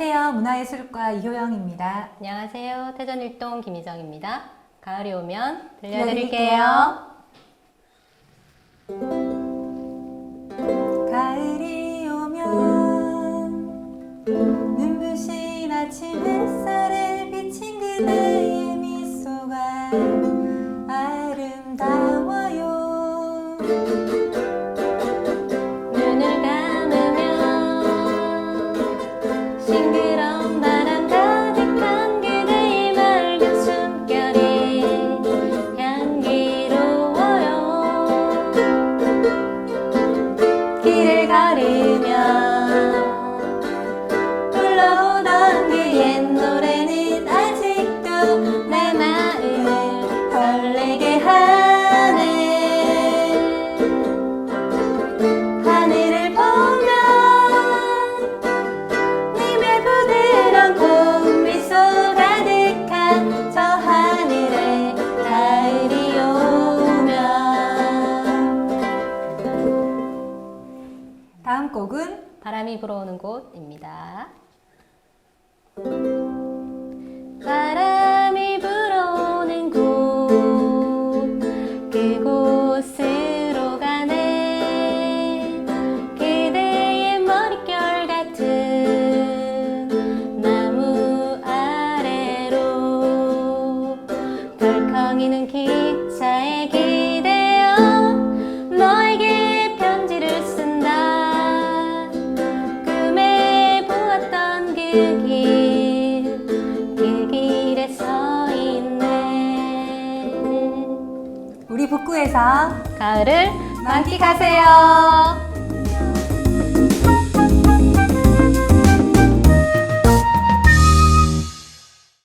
문화예술과 이효영입니다. 안녕하세요. 태전일동 김희정입니다. 가을이 오면 들려드릴게요. 가을이 오면 눈부신 아침 햇살에 비친 그대 다음 곡은 바람이 불어오는 곳입니다. 바람이 불어오는 곳 그곳으로 가네 그대의 머릿결 같은 나무 아래로 덜컹이는 기 그 길, 그 길에 서 있네. 우리 북구에서 가을을 만끽하세요.